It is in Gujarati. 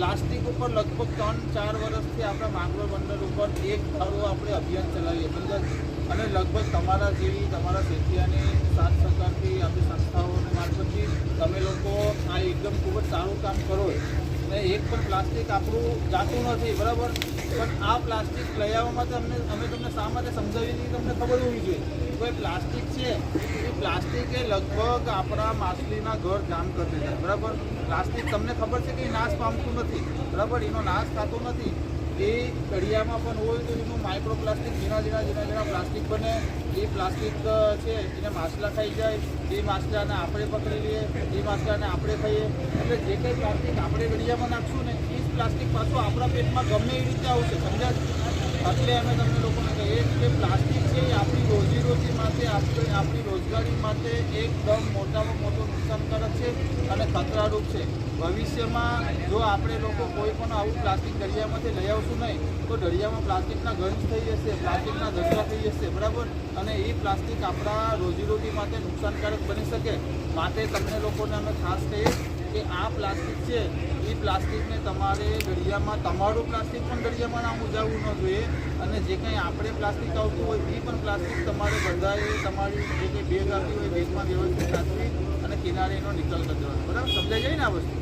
પ્લાસ્ટિક ઉપર લગભગ ત્રણ, ચાર વર્ષથી આપણા માંગરોળ બંદર ઉપર એક ધારો આપણે અભિયાન ચલાવીએ, બરાબર? અને લગભગ તમારા જેવી, તમારા શેઠિયાની સાથ સહકારથી આપણી સંસ્થાઓને મારફતથી તમે લોકો આ એકદમ ખૂબ જ સારું કામ કરો અને એક પણ પ્લાસ્ટિક આપણું જાતું નથી, બરાબર? પણ આ પ્લાસ્ટિક લઈ આવવા માટે અમને અમે તમને શા માટે સમજાવી દીધી તમને ખબર હોવી જોઈએ? કોઈ પ્લાસ્ટિક છે. એ પ્લાસ્ટિક એ લગભગ આપણા માછલીના ઘર જામ કરી દીધા બરાબર? પ્લાસ્ટિક તમને ખબર છે કે એ નાશ પામતું નથી? બરાબર? એનો નાશ થતો નથી. એ કડિયામાં પણ હોય તો એનું માઇક્રો પ્લાસ્ટિક ઝીણા ઝીણા ઝીણા ઝીણા પ્લાસ્ટિક બને. એ પ્લાસ્ટિક છે, એને માછલા ખાઈ જાય. એ માછલાને આપણે પકડી લઈએ એ માછલાને આપણે ખાઈએ. એટલે જે કંઈ પ્લાસ્ટિક આપણે ગડિયામાં નાખશું ને, એ પ્લાસ્ટિક પાછું આપણા પેટમાં ગમે એ રીતે આવશે. સમજ્યા? એટલે અમે તમને લોકોને કહીએ કે પ્લાસ્ટિક આપણી માટે આપણી આપણી રોજગારી માટે એકદમ મોટામાં મોટું નુકસાનકારક છે અને ખતરારૂપ છે. ભવિષ્યમાં જો આપણે લોકો કોઈ પણ આવું પ્લાસ્ટિક દરિયામાંથી લઈ આવશું નહીં, તો દરિયામાં પ્લાસ્ટિકના ગંજ થઈ જશે, પ્લાસ્ટિકના ધસરા થઈ જશે, બરાબર? અને એ પ્લાસ્ટિક આપણા રોજીરોટી માટે નુકસાનકારક બની શકે. માટે તમને લોકોને અમે ખાસ કહીએ કે આ પ્લાસ્ટિક છે, એ પ્લાસ્ટિકને તમારે દરિયામાં, તમારું પ્લાસ્ટિક પણ દરિયામાં ના ઉજાવવું ન જોઈએ. અને જે કંઈ આપણે પ્લાસ્ટિક આવતું હોય, એ પણ પ્લાસ્ટિક તમારે બધાએ તમારી જે કંઈ બેગ આવતી હોય બેગમાં વ્યવસ્થિત રાખવી અને કિનારે એનો નિકાલ કરવાનો. બરાબર? સમજાઈ જાય ને આ વસ્તુ?